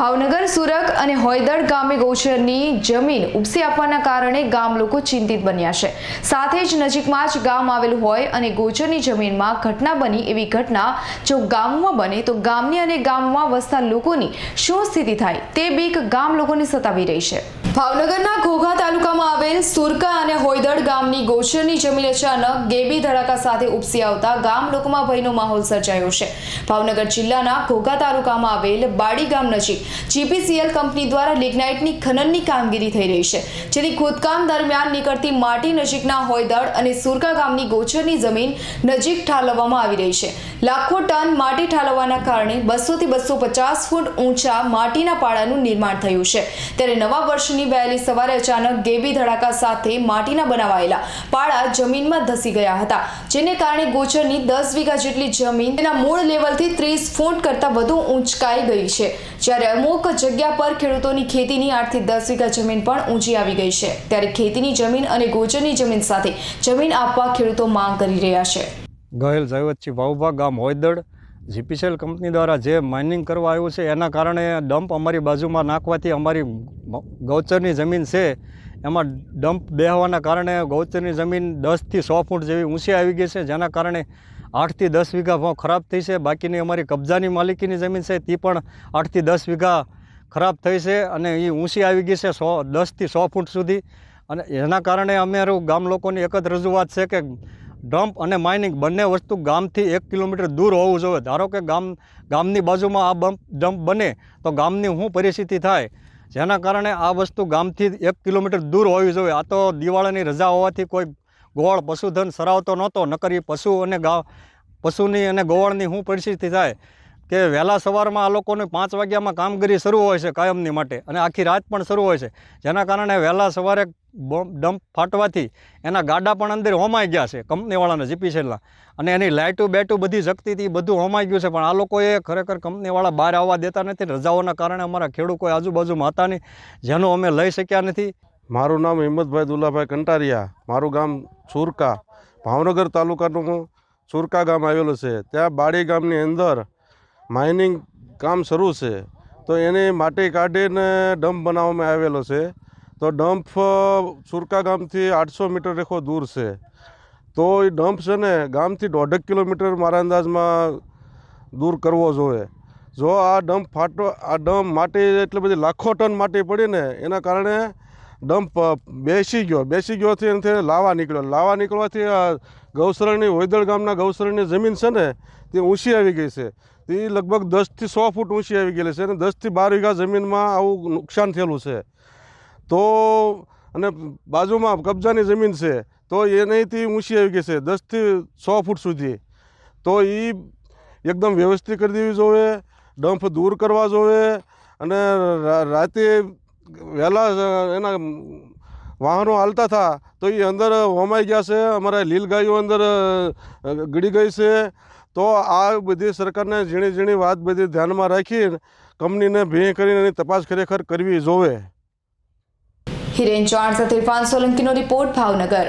ભાવનગર, સુરત અને હોયદળ ગામે ગૌચરની જમીન ઉપસી આપવાના કારણે ગામ લોકો ચિંતિત બન્યા છે. સાથે જ નજીકમાં જ ગામ આવેલું હોય અને ગૌચરની જમીનમાં ઘટના બની એવી ઘટના જો ગામમાં બને તો ગામની અને ગામમાં વસતા લોકોની શું સ્થિતિ થાય તે બીક ગામ લોકોને સતાવી રહી છે. ભાવનગરના ઘોઘા તાલુકામાં આવેલ સુરકા અને હોયદળ ગામની ગોચરની જમીન અચાનક ગેબી ધડાકા સાથે ઉપસી આવતા ગામ લોકોમાં ભયનો માહોલ સર્જાયો છે. ભાવનગર જિલ્લાના ઘોઘા તાલુકામાં આવેલ બાડી ગામ નજીક જીપીસીએલ કંપની દ્વારા લિગ્નાઇટની ખનનની કામગીરી થઈ રહી છે. જેથી ખોદકામ દરમિયાન નીકળતી માટી નજીકના હોયદળ અને સુરકા ગામની ગોચરની જમીન નજીક ઠાલવવામાં આવી રહી છે. લાખો ટન માટી ઠાલવવાના કારણે બસોથી બસો પચાસ ફૂટ ઊંચા માટીના પાડાનું નિર્માણ થયું છે. ત્યારે નવા વર્ષની વહેલી સવારે અચાનક ગેબી ધડાકા સાથે માટીના બનાવાયેલા પાળા જમીનમાં ધસી ગયા હતા, જેને કારણે ગોચરની દસ વીઘા જેટલી જમીન તેના મૂળ લેવલથી ત્રીસ ફૂટ કરતાં વધુ ઊંચકાઈ ગઈ છે. જ્યારે અમુક જગ્યા પર ખેડૂતોની ખેતીની આઠથી દસ વીઘા જમીન પણ ઊંચી આવી ગઈ છે. ત્યારે ખેતીની જમીન અને ગોચરની જમીન સાથે જમીન આપવા ખેડૂતો માંગ કરી રહ્યા છે. ગહેલ જયવતજી ભાવભા ગામ હોયદડ જીપીસીએલ કંપની દ્વારા જે માઇનિંગ કરવા આવ્યું છે, એના કારણે ડમ્પ અમારી બાજુમાં નાખવાથી અમારી ગૌચરની જમીન છે, એમાં ડમ્પ બેહવાના કારણે ગૌચરની જમીન દસથી સો ફૂટ જેવી ઊંચી આવી ગઈ છે, જેના કારણે આઠથી દસ વીઘા ભાવ ખરાબ થઈ છે. બાકીની અમારી કબજાની માલિકીની જમીન છે, તે પણ આઠથી દસ વીઘા ખરાબ થઈ છે અને એ ઊંચી આવી ગઈ છે સો, દસથી સો ફૂટ સુધી. અને એના કારણે અમારું ગામ લોકોની એક જ રજૂઆત છે કે ડમ્પ અને માઇનિંગ બંને વસ્તુ ગામથી એક કિલોમીટર દૂર હોવું જોઈએ. ધારો કે ગામ, ગામની બાજુમાં આ બમ્પ ડમ્પ બને, તો ગામની શું પરિસ્થિતિ થાય? જેના કારણે આ વસ્તુ ગામથી એક કિલોમીટર દૂર હોવી જોઈએ. આ તો દિવાળીની રજા હોવાથી કોઈ ગોળ પશુધન સરાવતો નહોતો, નકર પશુ અને ગા, પશુની અને ગોવાળની શું પરિસ્થિતિ થાય? કે વહેલા સવારમાં આ લોકોને પાંચ વાગ્યામાં કામગીરી શરૂ હોય છે કાયમની માટે અને આખી રાત પણ શરૂ હોય છે. જેના કારણે વહેલા સવારે ડમ્પ ફાટવાથી એના ગાડા પણ અંદર હોમાઈ ગયા છે કંપનીવાળાના જીપીસીએલના અને એની લાઇટું બેટું બધી જગતી હતી બધું હોમાઈ ગયું છે પણ આ લોકોએ ખરેખર કંપનીવાળા બહાર આવવા દેતા નથી. રજાઓના કારણે અમારા ખેડૂતો આજુબાજુમાં હતા નહીં, જેનો અમે લઈ શક્યા નથી. મારું નામ હિંમતભાઈ દુલાભાઈ કંટારિયા. મારું ગામ સુરકા. ભાવનગર તાલુકાનું સુરકા ગામ આવેલું છે. ત્યાં બાડી ગામની અંદર માઇનિંગ કામ શરૂ છે, તો એની માટી કાઢીને ડમ્પ બનાવવામાં આવેલો છે. તો ડમ્પ સુરકા ગામથી આઠસો મીટર રેખો દૂર છે. તો એ ડમ્પ છે ને ગામથી દોઢેક કિલોમીટર મારા અંદાજમાં દૂર કરવો જોઈએ. જો આ ડમ્પ ફાટો આ ડમ્પ માટી એટલી બધી લાખો ટન માટી પડીને એના કારણે ડમ્પ બેસી ગયો. બેસી ગયોથી એનાથી લાવા નીકળ્યો. લાવા નીકળવાથી આ ગૌસરણની હોયદળ ગામના ગૌસરણની જમીન છે ને, તે ઊંચી આવી ગઈ છે. તે લગભગ દસથી સો ફૂટ ઊંચી આવી ગયેલી છે અને દસથી બાર વીઘા જમીનમાં આવું નુકસાન થયેલું છે. તો, અને બાજુમાં કબજાની જમીન છે, તો એનેથી ઊંચી આવી ગઈ છે, દસથી સો ફૂટ સુધી. તો એ એકદમ વ્યવસ્થિત કરી દેવી જોઈએ, ડમ્પ દૂર કરવા જોઈએ અને રાતે વહેલા એના વાહનો હાલતા હતા તો એ અંદર હોમાઈ ગયા છે અમારા લીલગાયો અંદર અ, ગળી ગઈ છે. તો આ બધી સરકારને ઝીણી ઝીણી વાત બધી ધ્યાનમાં રાખી કંપનીને ભેં કરીને એની તપાસ ખરેખર કરવી જોવે. હિરેન ચૌહાણ સાથે ઇરફાન સોલંકીનો રિપોર્ટ ભાવનગર.